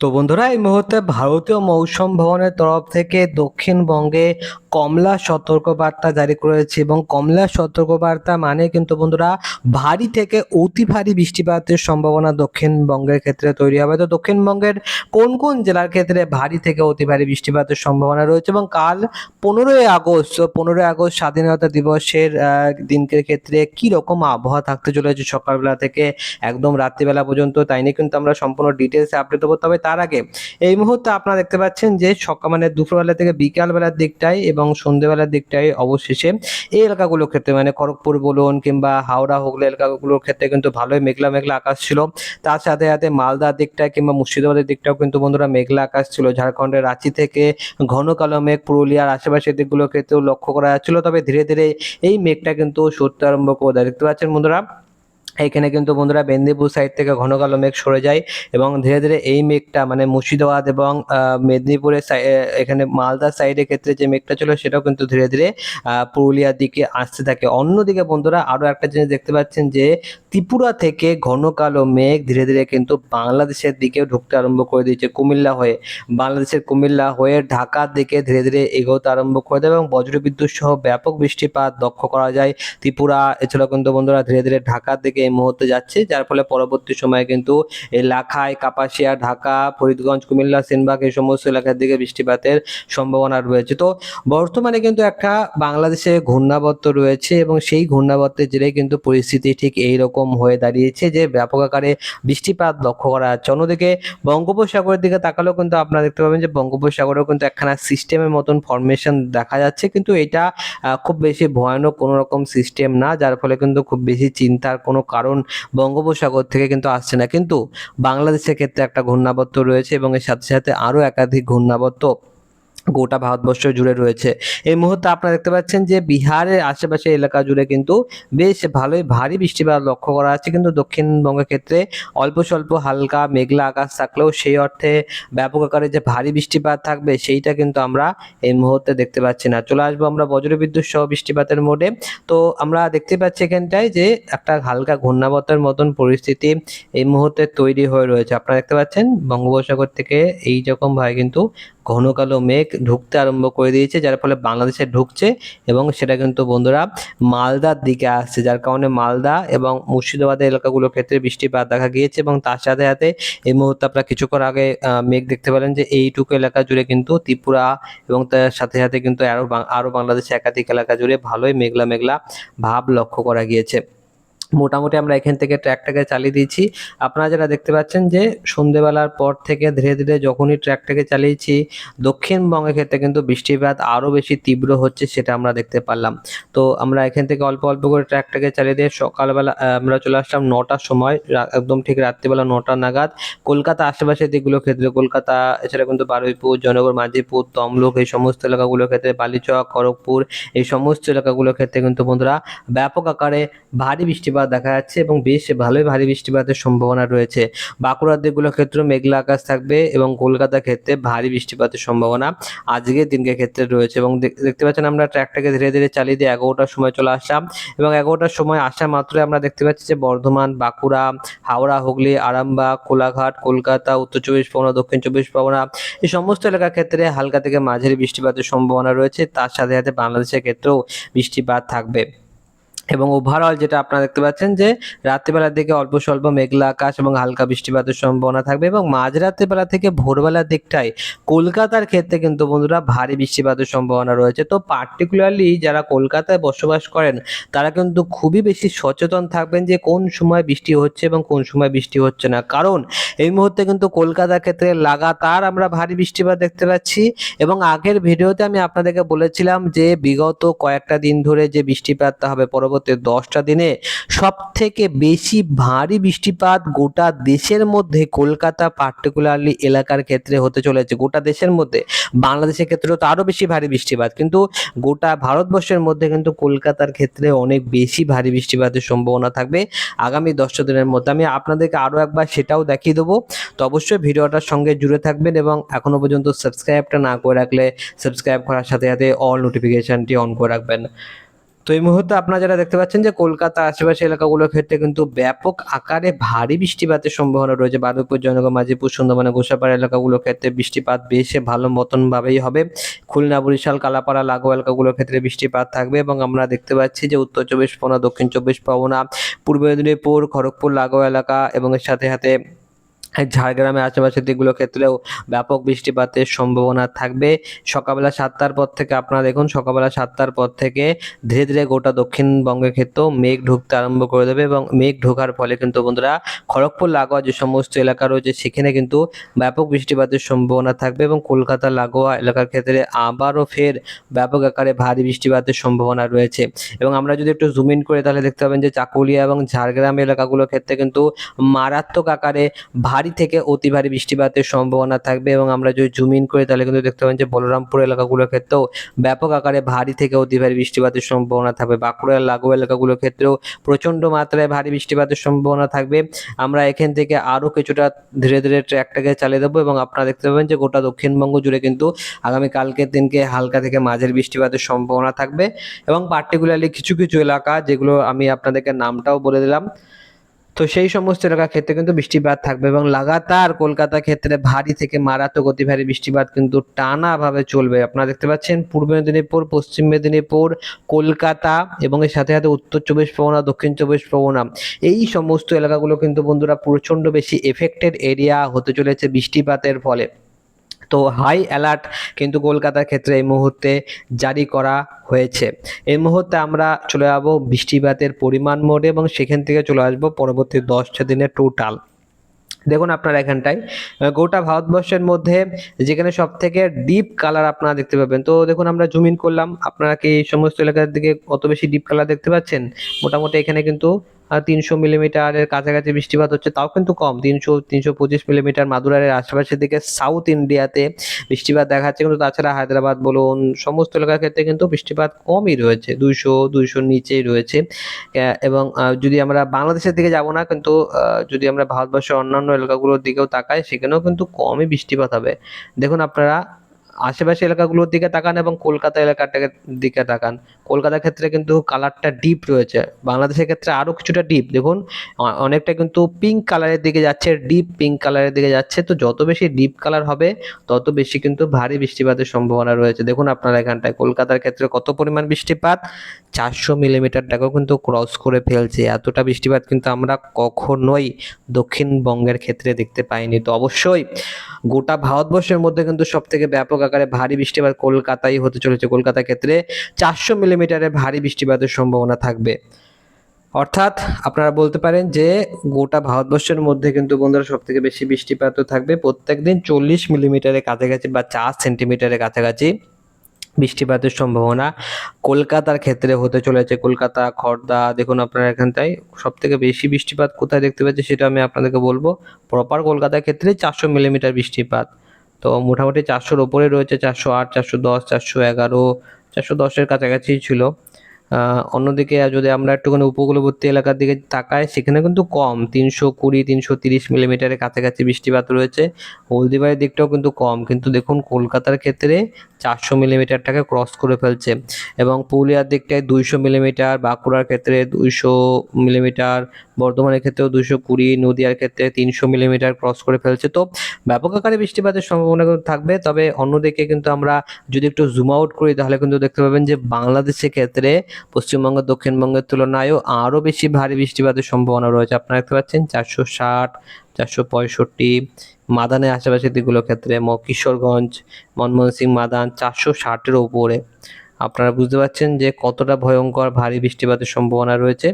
তো বন্ধুরা এই মুহূর্তে ভারতীয় মৌসুম ভবনের তরফ থেকে দক্ষিণবঙ্গে কমলা সতর্কবার্তা জারি করেছে এবং কমলা সতর্কবার্তা মানে কিন্তু বন্ধুরা ভারী থেকে অতি ভারী বৃষ্টিপাতের সম্ভাবনা দক্ষিণবঙ্গের ক্ষেত্রে তৈরি হবে। তো দক্ষিণবঙ্গের কোন কোন জেলার ক্ষেত্রে ভারী থেকে অতি ভারী বৃষ্টিপাতের সম্ভাবনা রয়েছে এবং কাল পনেরোই আগস্ট পনেরোই আগস্ট স্বাধীনতা দিবসের দিনকের ক্ষেত্রে কি রকম আবহাওয়া থাকতে চলেছে সকালবেলা থেকে একদম রাত্রিবেলা পর্যন্ত, তাই নিয়ে কিন্তু আমরা সম্পূর্ণ ডিটেলসে আপডেট দেবো তবে তার আগে এই মুহূর্তে আপনারা দেখতে পাচ্ছেন যে সকাল মানে দুপুরবেলা থেকে বিকালবেলার দিকটায় এবং সন্ধ্যেবেলার দিকটায় অবশেষে এই এলাকাগুলোর ক্ষেত্রে মানে খড়গপুর বলুন কিংবা হাওড়া হুগলি এলাকাগুলোর ক্ষেত্রে কিন্তু ভালোই মেঘলা মেঘলা আকাশ ছিল। তার সাথে সাথে মালদার দিকটায় কিংবা মুর্শিদাবাদের দিকটাও কিন্তু বন্ধুরা মেঘলা আকাশ ছিল। ঝাড়খণ্ডের রাঁচি থেকে ঘন কালো মেঘ, পুরুলিয়ার আশেপাশের দিকগুলোর ক্ষেত্রেও লক্ষ্য করা যাচ্ছিল। তবে ধীরে ধীরে এই মেঘটা কিন্তু সরতে আরম্ভ করে দেখতে পাচ্ছেন বন্ধুরা এখানে কিন্তু বন্ধুরা মেদিনীপুর সাইড থেকে ঘন কালো মেঘ সরে যায় এবং ধীরে ধীরে এই মেঘটা মানে মুর্শিদাবাদ এবং মেদিনীপুরের এখানে মালদার সাইডের ক্ষেত্রে যে মেঘটা ছিল সেটাও কিন্তু ধীরে ধীরে পুরুলিয়ার দিকে আসতে থাকে। অন্যদিকে বন্ধুরা আরও একটা জিনিস দেখতে পাচ্ছেন যে, ত্রিপুরা থেকে ঘন কালো মেঘ ধীরে ধীরে কিন্তু বাংলাদেশের দিকেও ঢুকতে আরম্ভ করে দিয়েছে কুমিল্লা হয়ে। বাংলাদেশের কুমিল্লা হয়ে ঢাকার দিকে ধীরে ধীরে এগোতে আরম্ভ করে দেবে এবং বজ্রবিদ্যুৎ সহ ব্যাপক বৃষ্টিপাত লক্ষ্য করা যায়। ত্রিপুরা, এছাড়াও কিন্তু বন্ধুরা ধীরে ধীরে ঢাকার দিকে এই মুহূর্তে যাচ্ছে, যার ফলে পরবর্তী সময়ে কিন্তু লাখাই, কাপাসিয়া, ঢাকা, ফরিদগঞ্জ, কুমিল্লা, সেনবাগ এই সমস্ত এলাকার দিকে বৃষ্টিপাতের সম্ভাবনা রয়েছে। তো বর্তমানে কিন্তু একটা বাংলাদেশে ঘূর্ণাবর্ত রয়েছে এবং সেই ঘূর্ণাবর্তের জেরে কিন্তু পরিস্থিতি ঠিক এই রকম হয়ে দাঁড়িয়েছে যে ব্যাপক আকারে বৃষ্টিপাত লক্ষ্য করা যাচ্ছে। অন্যদিকে বঙ্গোপসাগরের দিকে তাকালেও কিন্তু আপনারা দেখতে পাবেন যে বঙ্গোপসাগরেও কিন্তু একখানা সিস্টেমের মতন ফরমেশন দেখা যাচ্ছে। কিন্তু এটা খুব বেশি ভয়ানক কোনো রকম সিস্টেম না, যার ফলে কিন্তু খুব বেশি চিন্তার কোনো কারণ বঙ্গোপসাগর থেকে কিন্তু আসছে না। কিন্তু বাংলাদেশের ক্ষেত্রে একটা ঘূর্ণাবর্ত রয়েছে এবং এর সাথে সাথে আরও একাধিক ঘূর্ণাবর্ত গোটা ভারতবর্ষ জুড়ে রয়েছে। এই মুহূর্তে আপনারা দেখতে পাচ্ছেন যে বিহারের আশেপাশে এলাকা জুড়ে কিন্তু বেশ ভালোই ভারী বৃষ্টিপাত লক্ষ্য করা যাচ্ছে। কিন্তু দক্ষিণবঙ্গের ক্ষেত্রে অল্প স্বল্প হালকা মেঘলা আকাশ থাকলেও সেই অর্থে ব্যাপক আকারে যে ভারী বৃষ্টিপাত থাকবে সেইটা কিন্তু আমরা এই মুহূর্তে দেখতে পাচ্ছি না। চলে আসব আমরা বজ্রবিদ্যুৎ সহ বৃষ্টিপাতের মোডে। তো আমরা দেখতে পাচ্ছি এখানটায় যে একটা হালকা ঘূর্ণাবর্তের মতন পরিস্থিতি এই মুহূর্তে তৈরি হয়ে রয়েছে। আপনারা দেখতে পাচ্ছেন বঙ্গোপসাগর থেকে এই রকম ভাবে কিন্তু ঘন কালো মেঘ ঢুকতে আরম্ভ করে দিয়েছে, যার ফলে বাংলাদেশে ঢুকছে এবং সেটা কিন্তু বন্ধুরা মালদার দিকে আসছে, যার কারণে মালদা এবং মুর্শিদাবাদের এলাকাগুলোর ক্ষেত্রে বৃষ্টিপাত দেখা গিয়েছে এবং তার সাথে সাথে এই মুহূর্তে আপনারা কিছুক্ষণ আগে মেঘ দেখতে পেলেন যে এইটুকু এলাকা জুড়ে কিন্তু ত্রিপুরা এবং তার সাথে সাথে কিন্তু আরও আরও বাংলাদেশে একাধিক এলাকা জুড়ে ভালোই মেঘলা মেঘলা ভাব লক্ষ্য করা গিয়েছে। মোটামুটি আমরা এখান থেকে ট্র্যাকটাকে চালিয়ে দিয়েছি। আপনারা যারা দেখতে পাচ্ছেন যে সন্ধেবেলার পর থেকে ধীরে ধীরে যখনই ট্র্যাকটাকে চালিয়েছি, দক্ষিণবঙ্গের ক্ষেত্রে কিন্তু বৃষ্টিপাত আরও বেশি তীব্র হচ্ছে সেটা আমরা দেখতে পারলাম। তো আমরা এখান থেকে অল্প অল্প করে ট্র্যাকটাকে চালিয়ে দিয়ে সকালবেলা আমরা চলে আসলাম নটার সময় একদম ঠিক রাত্রিবেলা নটা নাগাদ। কলকাতা আশেপাশের দিকগুলোর ক্ষেত্রে কলকাতা, এছাড়া কিন্তু বারুইপুর জনগর মাঝিপুর, তমলুক এই সমস্ত এলাকাগুলোর ক্ষেত্রে বালিচক, খড়গপুর এই সমস্ত এলাকাগুলোর ক্ষেত্রে কিন্তু বন্ধুরা ব্যাপক আকারে ভারী বৃষ্টিপাত দেখা যাচ্ছে এবং বেশ ভালোই ভারী বৃষ্টিপাতের সম্ভাবনা রয়েছে। বাঁকুড়ার দিকগুলোর ক্ষেত্রে মেঘলা আকাশ থাকবে এবং কলকাতার ক্ষেত্রে ভারী বৃষ্টিপাতের সম্ভাবনা আজকের দিনকে ক্ষেত্রে রয়েছে এবং দেখতে পাচ্ছেন আমরা ট্র্যাকটাকে ধীরে ধীরে চালিয়ে দিয়ে এগারোটার সময় চলে আসলাম এবং এগারোটার সময় আসা মাত্রই আমরা দেখতে পাচ্ছি যে বর্ধমান, বাঁকুড়া, হাওড়া, হুগলি, আরামবাগ, কোলাঘাট, কলকাতা, উত্তর চব্বিশ পরগনা, দক্ষিণ চব্বিশ পরগনা এই সমস্ত এলাকার ক্ষেত্রে হালকা থেকে মাঝারি বৃষ্টিপাতের সম্ভাবনা রয়েছে। তার সাথে সাথে বাংলাদেশের ক্ষেত্রেও বৃষ্টিপাত থাকবে। এবং ওভারঅল যেটা আপনারা দেখতে পাচ্ছেন যে, রাত্রিবেলার দিকে অল্প স্বল্প মেঘলা আকাশ এবং হালকা বৃষ্টিপাতের সম্ভাবনা থাকবে এবং মাঝরাত্রিবেলা থেকে ভোরবেলার দিকটায় কলকাতার ক্ষেত্রে কিন্তু বন্ধুরা ভারী বৃষ্টিপাতের সম্ভাবনা রয়েছে। তো পার্টিকুলারলি যারা কলকাতায় বসবাস করেন, তারা কিন্তু খুবই বেশি সচেতন থাকবেন যে কোন সময় বৃষ্টি হচ্ছে এবং কোন সময় বৃষ্টি হচ্ছে না। কারণ এই মুহূর্তে কিন্তু কলকাতার ক্ষেত্রে লাগাতার আমরা ভারী বৃষ্টিপাত দেখতে পাচ্ছি এবং আগের ভিডিওতে আমি আপনাদেরকে বলেছিলাম যে বিগত কয়েকটা দিন ধরে যে বৃষ্টিপাতটা হবে, পরবর্তী দশটা দিনে সব থেকে বেশি ভারী বৃষ্টিপাত গোটা দেশের মধ্যে কলকাতা পার্টিকুলারলি এলাকার ক্ষেত্রে হতে চলেছে। গোটা দেশের মধ্যে, বাংলাদেশের ক্ষেত্রেও তো আরও বেশি ভারী বৃষ্টিপাত। কিন্তু গোটা ভারতবর্ষের মধ্যে কিন্তু কলকাতার ক্ষেত্রে অনেক বেশি ভারী বৃষ্টিপাতের সম্ভাবনা থাকবে আগামী দশটা দিনের মধ্যে। আমি আপনাদেরকে আরও একবার সেটাও দেখিয়ে দেবো। তো অবশ্যই ভিডিওটার সঙ্গে জুড়ে থাকবেন এবং এখনও পর্যন্ত সাবস্ক্রাইবটা না করে রাখলে সাবস্ক্রাইব করার সাথে সাথে অল নোটিফিকেশানটি অন করে রাখবেন। তো এই মুহূর্তে আপনারা যারা দেখতে পাচ্ছেন যে কলকাতা আশেপাশে এলাকাগুলোর ক্ষেত্রে কিন্তু ব্যাপক আকারে ভারী বৃষ্টিপাতের সম্ভাবনা রয়েছে। বারুইপুর, জয়নগর, মাঝিপুর, সুন্দরবনে গোসাপাড়া এলাকাগুলোর ক্ষেত্রে বৃষ্টিপাত বেশ ভালো মতন ভাবেই হবে। খুলনা, বরিশাল, কালাপাড়া, লাগোয়া এলাকাগুলোর ক্ষেত্রে বৃষ্টিপাত থাকবে এবং আমরা দেখতে পাচ্ছি যে উত্তর চব্বিশ পরগনা, দক্ষিণ চব্বিশ পরগনা, পূর্ব মেদিনীপুর, খড়গপুর, লাগোয়া এলাকা এবং এর সাথে সাথে ঝাড়গ্রামের আশেপাশের দিকগুলোর ক্ষেত্রেও ব্যাপক বৃষ্টিপাতের সম্ভাবনা থাকবে। সকালবেলা সাতটার পর থেকে আপনারা দেখুন, সকালবেলা সাতটার পর থেকে ধীরে ধীরে গোটা দক্ষিণবঙ্গের ক্ষেত্রেও মেঘ ঢুকতে আরম্ভ করে দেবে এবং মেঘ ঢোকার ফলে কিন্তু বন্ধুরা খড়গপুর, লাগোয়া যে সমস্ত এলাকা রয়েছে, সেখানে কিন্তু ব্যাপক বৃষ্টিপাতের সম্ভাবনা থাকবে এবং কলকাতা, লাগোয়া এলাকার ক্ষেত্রে আবারও ফের ব্যাপক আকারে ভারী বৃষ্টিপাতের সম্ভাবনা রয়েছে। এবং আমরা যদি একটু জুম ইন করে তাহলে দেখতে পাবেন যে চাকুলিয়া এবং ঝাড়গ্রাম এলাকাগুলোর ক্ষেত্রে কিন্তু মারাত্মক আকারে ভারী থেকে অতি ভারী বৃষ্টিপাতের সম্ভাবনা থাকবে এবং আমরা যদি জুম ইন করি, তাহলে কিন্তু দেখতে পাবেন যে বলরামপুর এলাকাগুলোর ক্ষেত্রেও ব্যাপক আকারে ভারী থেকে অতি ভারী বৃষ্টিপাতের সম্ভাবনা থাকবে। বাঁকুড়ার লাগোয়া এলাকাগুলোর ক্ষেত্রেও প্রচণ্ড মাত্রায় ভারী বৃষ্টিপাতের সম্ভাবনা থাকবে। আমরা এখান থেকে আরও কিছুটা ধীরে ধীরে ট্র্যাকটাকে চালিয়ে দেবো এবং আপনারা দেখতে পাবেন যে গোটা দক্ষিণবঙ্গ জুড়ে কিন্তু আগামী কালকের দিনকে হালকা থেকে মাঝের বৃষ্টিপাতের সম্ভাবনা থাকবে। এবং পার্টিকুলারলি কিছু কিছু এলাকা যেগুলো আমি আপনাদেরকে নামটাও বলে দিলাম। তো সেই সমস্ত এলাকার ক্ষেত্রে কিন্তু বৃষ্টিপাত থাকবে এবং লাগাতার কলকাতা ক্ষেত্রে ভারী থেকে মারাত্মক অতি ভারী বৃষ্টিপাত কিন্তু টানাভাবে চলবে। আপনারা দেখতে পাচ্ছেন, পূর্ব মেদিনীপুর, পশ্চিম মেদিনীপুর, কলকাতা এবং এর সাথে সাথে উত্তর চব্বিশ পরগনা, দক্ষিণ চব্বিশ পরগনা। এই সমস্ত এলাকাগুলো কিন্তু বন্ধুরা প্রচণ্ড বেশি এফেক্টেড এরিয়া হতে চলেছে বৃষ্টিপাতের ফলে। তো হাই অ্যালার্ট কিন্তু কলকাতার ক্ষেত্রে এই মুহূর্তে জারি করা হয়েছে। এই মুহূর্তে আমরা চলে যাব বৃষ্টিপাতের পরিমাণ মোডে এবং সেখান থেকে চলে আসব পরবর্তী দশটা দিনের টোটাল দেখুন আপনারা এখানটায় গোটা ভারতবর্ষের মধ্যে যেখানে সব থেকে ডিপ কালার আপনারা দেখতে পাবেন। তো দেখুন আমরা জুম ইন করলাম, আপনারা কি এই সমস্ত এলাকার দিকে অত বেশি ডিপ কালার দেখতে পাচ্ছেন? মোটামুটি এখানে কিন্তু তিনশো মিলিমিটারের কাছাকাছি বৃষ্টিপাত হচ্ছে, তাও কিন্তু কম। তিনশো তিনশো পঁচিশ মিলিমিটার মাদুরারের আশেপাশের দিকে সাউথ ইন্ডিয়াতে বৃষ্টিপাত দেখা যাচ্ছে কিন্তু তাছাড়া হায়দ্রাবাদ বলুন, সমস্ত এলাকার ক্ষেত্রে কিন্তু বৃষ্টিপাত কমই রয়েছে, দুইশো, দুইশোর নিচেই রয়েছে। এবং যদি আমরা বাংলাদেশের দিকে যাব না, কিন্তু যদি আমরা ভারতবর্ষের অন্যান্য এলাকাগুলোর দিকেও তাকাই, সেখানেও কিন্তু কমই বৃষ্টিপাত হবে। দেখুন আপনারা আশেপাশে এলাকাগুলোর দিকে তাকান এবং কলকাতা এলাকাটাকে দিকে তাকান। কলকাতার ক্ষেত্রে কিন্তু কালারটা ডিপ রয়েছে। বাংলাদেশের ক্ষেত্রে আরও কিছুটা ডিপ দেখুন অনেকটা কিন্তু পিঙ্ক কালারের দিকে যাচ্ছে ডিপ পিঙ্ক কালারের দিকে যাচ্ছে। তো যত বেশি ডিপ কালার হবে, তত বেশি কিন্তু ভারী বৃষ্টিপাতের সম্ভাবনা রয়েছে। দেখুন আপনারা এখানটায়, কলকাতার ক্ষেত্রে কত পরিমাণ বৃষ্টিপাত? চারশো মিলিমিটারটাকেও কিন্তু ক্রস করে ফেলছে। এতটা বৃষ্টিপাত কিন্তু আমরা কখনোই দক্ষিণবঙ্গের ক্ষেত্রে দেখতে পাইনি। তো অবশ্যই গোটা ভারতবর্ষের মধ্যে কিন্তু সব থেকে ব্যাপক আকারে ভারী বৃষ্টিপাত কলকাতায় হতে চলেছে। কলকাতার ক্ষেত্রে চারশো মিলিমিটারের ভারী বৃষ্টিপাতের সম্ভাবনা থাকবে। অর্থাৎ আপনারা বলতে পারেন যে গোটা ভারতবর্ষের মধ্যে কিন্তু বন্ধুরা সব থেকে বেশি বৃষ্টিপাতও থাকবে। প্রত্যেক দিন চল্লিশ মিলিমিটারের কাছাকাছি বা চার সেন্টিমিটারের কাছাকাছি বৃষ্টিপাতের সম্ভাবনা কলকাতার ক্ষেত্রে হতে চলেছে। কলকাতা খড়দা দেখুন আপনারা এখানটায় সব থেকে বেশি বৃষ্টিপাত কোথায় দেখতে পাচ্ছি সেটা আমি আপনাদেরকে বলব। প্রপার কলকাতার ক্ষেত্রে চারশো মিলিমিটার বৃষ্টিপাত। তো মোটামুটি চারশোর ওপরে রয়েছে, চারশো আট, চারশো দশ, চারশো এগারো, চারশো দশের কাছাকাছি ছিল। অন্যদিকে যদি আমরা একটুখানি উপকূলবর্তী এলাকার দিকে তাকাই, সেখানে কিন্তু কম। তিনশো কুড়ি, তিনশো তিরিশ মিলিমিটারের কাছাকাছি বৃষ্টিপাত রয়েছে। হলদিবাড়ির দিকটাও কিন্তু কম। কিন্তু দেখুন, কলকাতার ক্ষেত্রে চারশো মিলিমিটারটাকে ক্রস করে ফেলছে এবং পুরুলিয়ার দিকটায় দুইশো মিলিমিটার বাঁকুড়ার ক্ষেত্রে দুইশো মিলিমিটার বর্ধমানের ক্ষেত্রেও দুইশো কুড়ি, নদিয়ার ক্ষেত্রে তিনশো মিলিমিটার ক্রস করে ফেলছে। তো ব্যাপক আকারে বৃষ্টিপাতের সম্ভাবনা থাকবে। তবে অন্যদিকে কিন্তু আমরা যদি একটু জুম আউট করি, তাহলে কিন্তু দেখতে পাবেন যে বাংলাদেশের ক্ষেত্রে পশ্চিমবঙ্গ, দক্ষিণবঙ্গের তুলনায়ও আরও বেশি ভারী বৃষ্টিপাতের সম্ভাবনা রয়েছে। আপনারা দেখতে পাচ্ছেন চারশো ষাট, চারশো পঁয়ষট্টি, মাদানের আশেপাশের দিকগুলোর ক্ষেত্রে কিশোরগঞ্জ, মনমোহন সিং মাদান চারশো ষাটের ওপরে। আপনারা বুঝতে পারছেন যে কতটা ভয়ঙ্কর ভারী বৃষ্টিপাতের সম্ভাবনা রয়েছে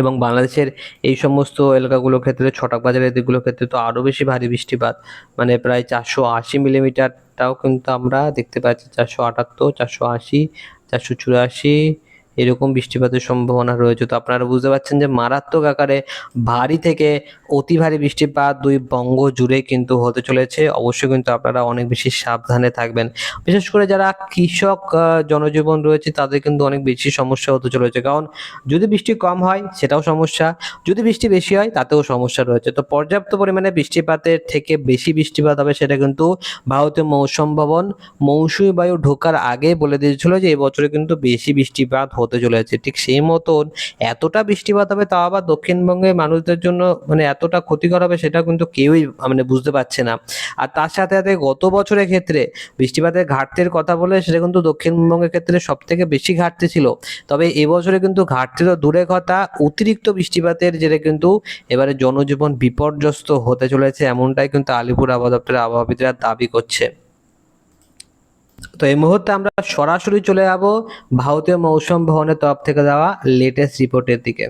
এবং বাংলাদেশের এই সমস্ত এলাকাগুলোর ক্ষেত্রে, ছটাক বাজারের দিকগুলোর ক্ষেত্রে তো আরও বেশি ভারী বৃষ্টিপাত। মানে প্রায় চারশো আশি মিলিমিটারটাও কিন্তু আমরা দেখতে পাচ্ছি, চারশো আটাত্তর, চারশো আশি চারশো চুরাশি এরকম বৃষ্টিপাতের সম্ভাবনা রয়েছে। তো আপনারা বুঝতে পারছেন যে মারাত্মক আকারে ভারী থেকে অতি ভারী বৃষ্টিপাত দুই বঙ্গ জুড়ে কিন্তু হতে চলেছে। অবশ্যই কিন্তু আপনারা অনেক বেশি সাবধানে থাকবেন। বিশেষ করে যারা কৃষক জনজীবন রয়েছে, তাদের কিন্তু অনেক বেশি সমস্যা হতে চলেছে। কারণ যদি বৃষ্টি কম হয়, সেটাও সমস্যা। যদি বৃষ্টি বেশি হয়, তাতেও সমস্যা রয়েছে। তো পর্যাপ্ত পরিমাণে বৃষ্টিপাতের থেকে বেশি বৃষ্টিপাত হবে সেটা কিন্তু ভারতীয় মৌসুম ভবন মৌসুমী বায়ু ঢোকার আগে বলে দিয়েছিল যে এবছরে কিন্তু বেশি বৃষ্টিপাত হতে চলেছে ঠিক সেই মতন এতটা বৃষ্টিপাত হবে, তাও আবার দক্ষিণবঙ্গের মানুষদের জন্য মানে এতটা ক্ষতিকর হবে সেটা কিন্তু কেউই মানে বুঝতে পারছে না। আর তার সাথে সাথে গত বছরের ক্ষেত্রে বৃষ্টিপাতের ঘাটতির কথা বলে সেটা কিন্তু দক্ষিণবঙ্গের ক্ষেত্রে সব থেকে বেশি ঘাটতি ছিল। তবে এবছরে কিন্তু ঘাটতি তো দূরে কথা, অতিরিক্ত বৃষ্টিপাতের জেরে কিন্তু এবারে জনজীবন বিপর্যস্ত হতে চলেছে, এমনটাই কিন্তু আলিপুর আবহাওয়া দপ্তরের আবহাওয়াবিদরা দাবি করছে। তো এই মুহূর্তে আমরা সরাসরি চলে যাব ভারতীয় মৌসুম ভবনের তরফ থেকে দেওয়া লেটেস্ট রিপোর্টের দিকে।